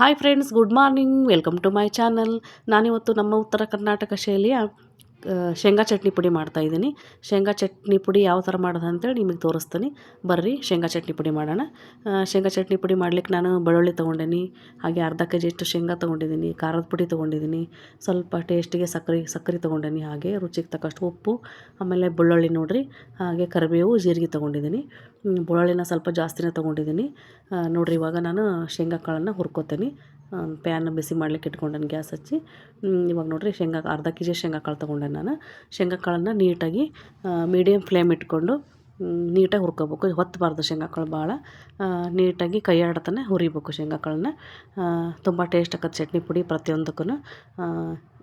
Hi friends good morning welcome to my channel ನಾನಿವತ್ತು ನಮ್ಮ ಉತ್ತರ ಕರ್ನಾಟಕ ಶೈಲಿಯ ಶೇಂಗಾ ಚಟ್ನಿ ಪುಡಿ ಮಾಡ್ತಾಯಿದ್ದೀನಿ ಶೇಂಗಾ ಚಟ್ನಿ ಪುಡಿ ಯಾವ ಥರ ಮಾಡೋದು ಅಂತೇಳಿ ನಿಮಗೆ ತೋರಿಸ್ತೀನಿ. ಬರ್ರಿ, ಶೇಂಗಾ ಚಟ್ನಿ ಪುಡಿ ಮಾಡೋಣ. ಶೇಂಗಾ ಚಟ್ನಿ ಪುಡಿ ಮಾಡ್ಲಿಕ್ಕೆ ನಾನು ಬೆಳ್ಳುಳ್ಳಿ ತೊಗೊಂಡೇನಿ, ಹಾಗೆ ಅರ್ಧ ಕೆ ಜಿಯಷ್ಟು ಶೇಂಗಾ ತೊಗೊಂಡಿದ್ದೀನಿ ಖಾರದ ಪುಡಿ ತೊಗೊಂಡಿದ್ದೀನಿ ಸ್ವಲ್ಪ ಟೇಸ್ಟಿಗೆ ಸಕ್ಕರೆ ಸಕ್ಕರೆ ತೊಗೊಂಡೇನಿ, ಹಾಗೆ ರುಚಿಗೆ ತಕ್ಕಷ್ಟು ಉಪ್ಪು, ಆಮೇಲೆ ಬೆಳ್ಳುಳ್ಳಿ ನೋಡಿರಿ, ಹಾಗೆ ಕರಿಬೇವು, ಜೀರಿಗೆ ತೊಗೊಂಡಿದ್ದೀನಿ ಬೆಳ್ಳುಳ್ಳಿನ ಸ್ವಲ್ಪ ಜಾಸ್ತಿನೇ ತೊಗೊಂಡಿದ್ದೀನಿ ನೋಡಿರಿ ಇವಾಗ ನಾನು ಶೇಂಗಾ ಕಾಳನ್ನು ಹುರ್ಕೋತೀನಿ. ಪ್ಯಾನ್ ಬಿಸಿ ಮಾಡ್ಲಿಕ್ಕೆ ಇಟ್ಕೊಂಡೆನ ಗ್ಯಾಸ್ ಹಚ್ಚಿ ಇವಾಗ ನೋಡಿರಿ ಶೇಂಗಾ, ಅರ್ಧ ಕೆ ಜಿ ಶೇಂಗಾ ಕಾಳು ತೊಗೊಂಡೆ ನಾನು. ಶೇಂಗಾ ಕಾಳನ್ನು ನೀಟಾಗಿ ಮೀಡಿಯಮ್ ಫ್ಲೇಮ್ ಇಟ್ಕೊಂಡು ನೀಟಾಗಿ ಹುರ್ಕೋಬೇಕು. ಹೊತ್ತಬಾರ್ದು ಶೇಂಗಾ ಕಾಳು ಭಾಳ ನೀಟಾಗಿ ಕೈ ಆಡತಾನೆ ಹುರಿಬೇಕು ಶೇಂಗಾ ಕಾಳನ್ನ. ತುಂಬ ಟೇಸ್ಟ್ ಆಗತ್ತೆ ಚಟ್ನಿ ಪುಡಿ ಪ್ರತಿಯೊಂದಕ್ಕೂ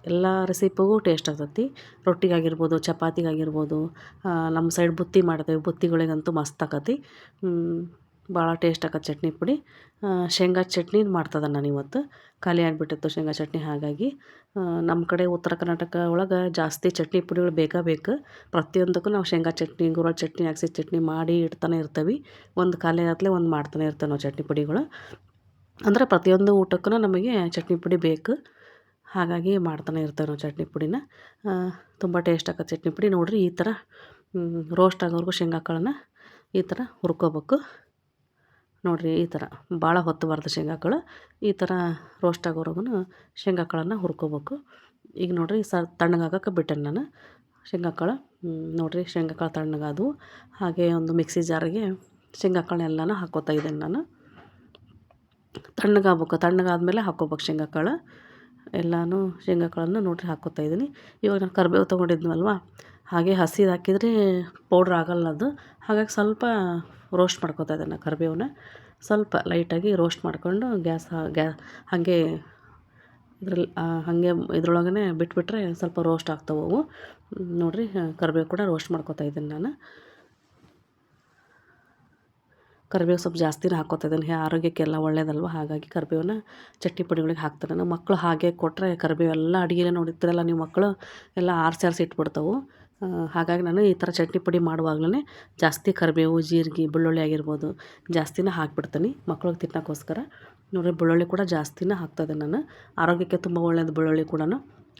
ಎಲ್ಲ ರೆಸಿಪಿಗೂ ಟೇಸ್ಟ್ ಆಗ್ತೈತಿ. ರೊಟ್ಟಿಗಾಗಿರ್ಬೋದು ಚಪಾತಿಗಾಗಿರ್ಬೋದು ನಮ್ಮ ಸೈಡ್ ಬುತ್ತಿ ಮಾಡ್ತೇವೆ. ಬುತ್ತಿಗಳಿಗಂತೂ ಮಸ್ತ್ ಆಕತಿ ಭಾಳ ಟೇಸ್ಟ್ ಆಕತ್ತೆ ಚಟ್ನಿ ಪುಡಿ. ಶೇಂಗಾ ಚಟ್ನಿ ಮಾಡ್ತದೆ ನಾನು ಇವತ್ತು. ಖಾಲಿ ಆಗಿಬಿಟ್ಟಿತ್ತು ಶೇಂಗಾ ಚಟ್ನಿ, ಹಾಗಾಗಿ ನಮ್ಮ ಕಡೆ ಉತ್ತರ ಕರ್ನಾಟಕ ಒಳಗೆ ಜಾಸ್ತಿ ಚಟ್ನಿ ಪುಡಿಗಳು ಬೇಕಾ ಬೇಕು. ಪ್ರತಿಯೊಂದಕ್ಕೂ ನಾವು ಶೇಂಗಾ ಚಟ್ನಿ ಗುರ ಚಟ್ನಿ ಹಾಕ್ಸಿ ಚಟ್ನಿ ಮಾಡಿ ಇಡ್ತಾನೆ ಇರ್ತೀವಿ. ಒಂದು ಖಾಲಿ ಆದಲೇ ಒಂದು ಮಾಡ್ತಾನೆ ಇರ್ತೇವೆ ನಾವು ಚಟ್ನಿ ಪುಡಿಗಳು. ಅಂದರೆ ಪ್ರತಿಯೊಂದು ಊಟಕ್ಕೂ ನಮಗೆ ಚಟ್ನಿ ಪುಡಿ ಬೇಕು. ಹಾಗಾಗಿ ಮಾಡ್ತಾನೆ ಇರ್ತೇವೆ ನಾವು ಚಟ್ನಿ ಪುಡಿನ. ತುಂಬ ಟೇಸ್ಟ್ ಆಗತ್ತೆ ಚಟ್ನಿ ಪುಡಿ. ನೋಡಿರಿ ಈ ಥರ ರೋಸ್ಟ್ ಆಗೋವರೆಗೂ ಶೇಂಗಾ ಕಾಳನ್ನ ಈ ಥರ ಹುರ್ಕೋಬೇಕು. ನೋಡಿರಿ ಈ ಥರ ಭಾಳ ಹೊತ್ತಬಾರ್ದು ಶೇಂಗಾ ಕಾಳು ಈ ಥರ ರೋಸ್ಟ್ ಆಗೋವರೆಗೂ ಶೇಂಗಾಕಾಳನ್ನು ಹುರ್ಕೋಬೇಕು. ಈಗ ನೋಡಿರಿ ಸ ತಣ್ಣಗಾಗಕ್ಕೆ ಬಿಟ್ಟೆನೆ ನಾನು ಶೇಂಗಾಕಾಳು. ನೋಡಿರಿ ಶೇಂಗಾ ಕಾಳು ತಣ್ಣಗಾದವು ಹಾಗೆ ಒಂದು ಮಿಕ್ಸಿ ಜಾರಿಗೆ ಶೇಂಗಾ ಹಾಕೋತಾ ಇದ್ದೇನೆ ನಾನು. ತಣ್ಣಗಾಗ್ಬೇಕು ತಣ್ಣಗಾದ್ಮೇಲೆ ಹಾಕೋಬೇಕು ಶೇಂಗಾಕಾಳು. ಎಲ್ಲನೂ ಶೇಂಗಾ ಕಾಳನ್ನು ನೋಡಿರಿ ಹಾಕೋತಾ ಇದ್ದೀನಿ. ಇವಾಗ ನಾನು ಕರಿಬೇವು ತೊಗೊಂಡಿದ್ನಲ್ವ ಹಾಗೆ ಹಸಿದು ಹಾಕಿದರೆ ಪೌಡ್ರ್ ಆಗಲ್ಲ ಅದು. ಹಾಗಾಗಿ ಸ್ವಲ್ಪ ರೋಸ್ಟ್ ಮಾಡ್ಕೋತಾ ಇದ್ದೇನೆ ಕರಿಬೇವನ್ನ. ಸ್ವಲ್ಪ ಲೈಟಾಗಿ ರೋಸ್ಟ್ ಮಾಡಿಕೊಂಡು ಗ್ಯಾಸ್ ಗ್ಯಾ, ಹಾಗೆ ಇದ್ರಲ್ಲಿ ಹಾಗೆ ಇದ್ರೊಳಗೇ ಬಿಟ್ಬಿಟ್ರೆ ಸ್ವಲ್ಪ ರೋಸ್ಟ್ ಆಗ್ತಾವೆ ಅವು ನೋಡಿರಿ, ಕರಿಬೇವು ಕೂಡ ರೋಸ್ಟ್ ಮಾಡ್ಕೋತಾ ಇದ್ದೀನಿ ನಾನು. ಕರಿಬೇವು ಸ್ವಲ್ಪ ಜಾಸ್ತಿನೇ ಹಾಕ್ಕೋತಾ ಇದ್ದೀನಿ. ಆರೋಗ್ಯಕ್ಕೆಲ್ಲ ಒಳ್ಳೇದಲ್ವ? ಹಾಗಾಗಿ ಕರಿಬೇವನ್ನ ಚಟ್ನಿ ಪುಡಿಗಳಿಗೆ ಹಾಕ್ತಾರೆ ನಾನು. ಮಕ್ಕಳು ಹಾಗೆ ಕೊಟ್ಟರೆ ಕರಿಬೇವು ಎಲ್ಲ ಅಡುಗೆಲೇ ನೋಡಿರ್ತೀರಲ್ಲ ನೀವು ಮಕ್ಕಳು ಎಲ್ಲ ಆರಿಸಿ ಆರಿಸಿ ಇಟ್ಬಿಡ್ತಾವೆ. ಹಾಗಾಗಿ ನಾನು ಈ ಥರ ಚಟ್ನಿ ಪುಡಿ ಮಾಡುವಾಗ್ಲೇ ಜಾಸ್ತಿ ಕರಿಬೇವು, ಜೀರಿಗೆ, ಬೆಳ್ಳುಳ್ಳಿ ಆಗಿರ್ಬೋದು ಜಾಸ್ತಿನೇ ಹಾಕ್ಬಿಡ್ತೀನಿ. ಮಕ್ಳಿಗೆ ತಿನ್ನೋಕ್ಕೋಸ್ಕರ. ನೋಡಿರಿ, ಬೆಳ್ಳುಳ್ಳಿ ಕೂಡ ಜಾಸ್ತಿನೇ ಹಾಕ್ತದೆ ನಾನು. ಆರೋಗ್ಯಕ್ಕೆ ತುಂಬ ಒಳ್ಳೆಯದು ಬೆಳ್ಳುಳ್ಳಿ ಕೂಡ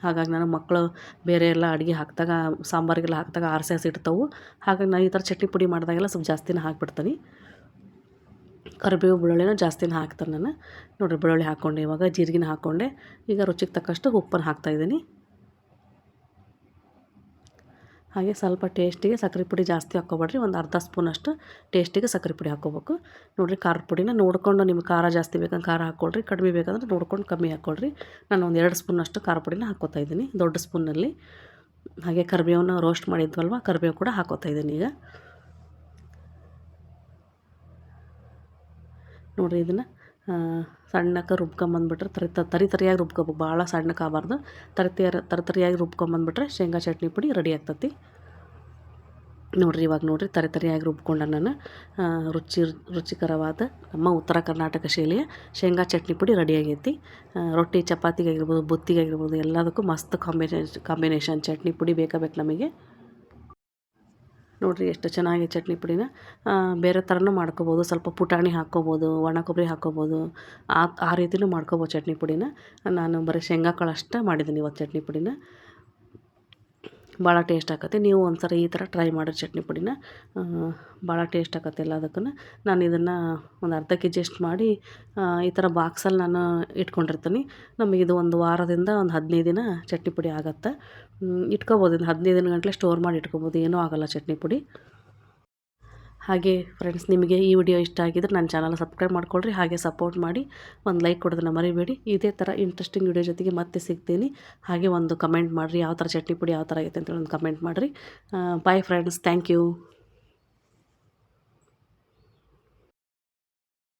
ಹಾಗಾಗಿ ನಾನು ಮಕ್ಕಳು ಬೇರೆ ಎಲ್ಲ ಅಡುಗೆ ಹಾಕಿದಾಗ, ಸಾಂಬಾರಿಗೆಲ್ಲ ಹಾಕಿದಾಗ ಆರಿಸಿ ಹಸಿ ಇಡ್ತಾವೆ. ಹಾಗಾಗಿ ನಾನು ಈ ಥರ ಚಟ್ನಿ ಪುಡಿ ಮಾಡಿದಾಗೆಲ್ಲ ಸ್ವಲ್ಪ ಜಾಸ್ತಿನೇ ಹಾಕ್ಬಿಡ್ತೀನಿ. ಕರಿಬೇವು, ಬೆಳ್ಳುಳ್ಳಿನ ಜಾಸ್ತಿನೇ ಹಾಕ್ತಾರೆ ನಾನು. ನೋಡಿರಿ, ಬೆಳ್ಳುಳ್ಳಿ ಹಾಕ್ಕೊಂಡೆ ಇವಾಗ, ಜೀರಿಗೆನ ಹಾಕ್ಕೊಂಡೆ. ಈಗ ರುಚಿಗೆ ತಕ್ಕಷ್ಟು ಉಪ್ಪನ್ನು ಹಾಕ್ತಾಯಿದ್ದೀನಿ ಹಾಗೆ ಸ್ವಲ್ಪ ಟೇಸ್ಟಿಗೆ ಸಕ್ಕರೆ ಪುಡಿ ಜಾಸ್ತಿ ಹಾಕ್ಕೊಬೇಡ್ರಿ, ಒಂದು ಅರ್ಧ ಸ್ಪೂನಷ್ಟು ಟೇಸ್ಟಿಗೆ ಸಕ್ಕರೆ ಪುಡಿ ಹಾಕೋಬೇಕು ನೋಡಿರಿ ಖಾರದ ಪುಡಿನ ನೋಡಿಕೊಂಡು ನಿಮ್ಗೆ ಖಾರ ಜಾಸ್ತಿ ಬೇಕಂದ್ರೆ ಖಾರ ಹಾಕ್ಕೊಳ್ರಿ, ಕಡಿಮೆ ಬೇಕಂದ್ರೆ ನೋಡ್ಕೊಂಡು ಕಮ್ಮಿ ಹಾಕ್ಕೊಳ್ರಿ. ನಾನು ಒಂದು ಎರಡು ಸ್ಪೂನಷ್ಟು ಖಾರ ಪುಡಿನ ಹಾಕೋತಾ ಇದ್ದೀನಿ, ದೊಡ್ಡ ಸ್ಪೂನಲ್ಲಿ ಹಾಗೆ ಕರಿಬೇವನ್ನ ರೋಸ್ಟ್ ಮಾಡಿದ್ವಲ್ವ, ಕರಿಬೇವು ಕೂಡ ಹಾಕೋತಾ ಇದ್ದೀನಿ ಈಗ. ನೋಡಿರಿ ಇದನ್ನು ಸಣ್ಣಕ್ಕೆ ರುಬ್ಕೊಂಬಂದ್ಬಿಟ್ರೆ ತರಿ ತರಿ ತರಿಯಾಗಿ ರುಬ್ಕೋಬೇಕು. ಭಾಳ ಸಣ್ಣಕ್ಕೆ ಆಗಬಾರ್ದು. ತರಿ ತರಿ ತರಿ ತರಿಯಾಗಿ ರುಬ್ಕೊಂಬಂದ್ಬಿಟ್ರೆ ಶೇಂಗಾ ಚಟ್ನಿ ಪುಡಿ ರೆಡಿ ಆಗ್ತತಿ. ನೋಡಿರಿ, ಇವಾಗ ನೋಡಿರಿ ತರಿ ತರಿಯಾಗಿ ರುಬ್ಕೊಂಡ ನಾನು. ರುಚಿ, ರುಚಿಕರವಾದ ನಮ್ಮ ಉತ್ತರ ಕರ್ನಾಟಕ ಶೈಲಿಯ ಶೇಂಗಾ ಚಟ್ನಿ ಪುಡಿ ರೆಡಿ ಚಪಾತಿಗೆ ರೊಟ್ಟಿ ಚಪಾತಿಗಾಗಿರ್ಬೋದು ಬುತ್ತಿಗಾಗಿರ್ಬೋದು ಎಲ್ಲದಕ್ಕೂ ಮಸ್ತ್ ಕಾಂಬಿನೇಷನ್ ಕಾಂಬಿನೇಷನ್. ಚಟ್ನಿ ಪುಡಿ ಬೇಕಾ ಬೇಕು ನಮಗೆ. ನೋಡಿರಿ ಎಷ್ಟು ಚೆನ್ನಾಗಿ ಚಟ್ನಿ ಪುಡಿನ. ಬೇರೆ ಥರನೂ ಮಾಡ್ಕೋಬೋದು. ಸ್ವಲ್ಪ ಪುಟಾಣಿ ಹಾಕ್ಕೋಬೋದು, ಒಣ ಕೊಬ್ಬರಿ ಹಾಕ್ಕೊಬೋದು. ಆ ಆ ರೀತಿಯೂ ಮಾಡ್ಕೊಬೋದು ಚಟ್ನಿ ಪುಡಿನ. ನಾನು ಬರೀ ಶೇಂಗಾ ಕಾಳು ಅಷ್ಟೇ ಮಾಡಿದ್ದೀನಿ ಇವತ್ತು ಚಟ್ನಿ ಪುಡಿನ. ಭಾಳ ಟೇಸ್ಟ್ ಆಕತಿ ನೀವು ಒಂದು ಸರಿ ಈ ಥರ ಟ್ರೈ ಮಾಡಿರಿ ಚಟ್ನಿ ಪುಡಿನ. ಭಾಳ ಟೇಸ್ಟ್ ಆಕತ್ತೆ ಎಲ್ಲದಕ್ಕೂ ನಾನು ಇದನ್ನು ಒಂದು ಅರ್ಧ ಕೆ ಜಿಯಷ್ಟು ಮಾಡಿ ಆ, ಈ ಥರ ಬಾಕ್ಸಲ್ಲಿ ನಾನು ಇಟ್ಕೊಂಡಿರ್ತೀನಿ. ಇದು ಒಂದು ವಾರದಿಂದ ಒಂದು ಹದಿನೈದು ದಿನ ಚಟ್ನಿ ಪುಡಿ ಆಗತ್ತೆ. ಇಟ್ಕೊಬೋದು. ಇನ್ನು ಹದಿನೈದು ದಿನ ಗಂಟಲೆ ಸ್ಟೋರ್ ಮಾಡಿ ಇಟ್ಕೊಬೋದು. ಏನೂ ಆಗೋಲ್ಲ ಚಟ್ನಿ ಪುಡಿ. ಹಾಗೆ ಫ್ರೆಂಡ್ಸ್ ನಿಮಗೆ ಈ ವಿಡಿಯೋ ಇಷ್ಟ ಆಗಿದ್ರೆ ನನ್ನ ಚಾನಲ್ ಸಬ್ಸ್ಕ್ರೈಬ್ ಮಾಡ್ಕೊಳ್ರಿ, ಹಾಗೆ ಸಪೋರ್ಟ್ ಮಾಡಿ. ಒಂದು ಲೈಕ್ ಕೊಡೋದನ್ನ ಮರಿಬೇಡಿ. ಇದೇ ಥರ ಇಂಟ್ರೆಸ್ಟಿಂಗ್ ವಿಡಿಯೋ ಜೊತೆಗೆ ಮತ್ತೆ ಸಿಗ್ತೀನಿ. ಹಾಗೆ ಒಂದು ಕಮೆಂಟ್ ಮಾಡಿರಿ ಯಾವ ಥರ ಚಟ್ನಿ ಪುಡಿ ಯಾವ ಥರ ಆಗೈತೆ ಅಂತೇಳಿ ಒಂದು ಕಮೆಂಟ್ ಮಾಡಿರಿ. Bye friends thank you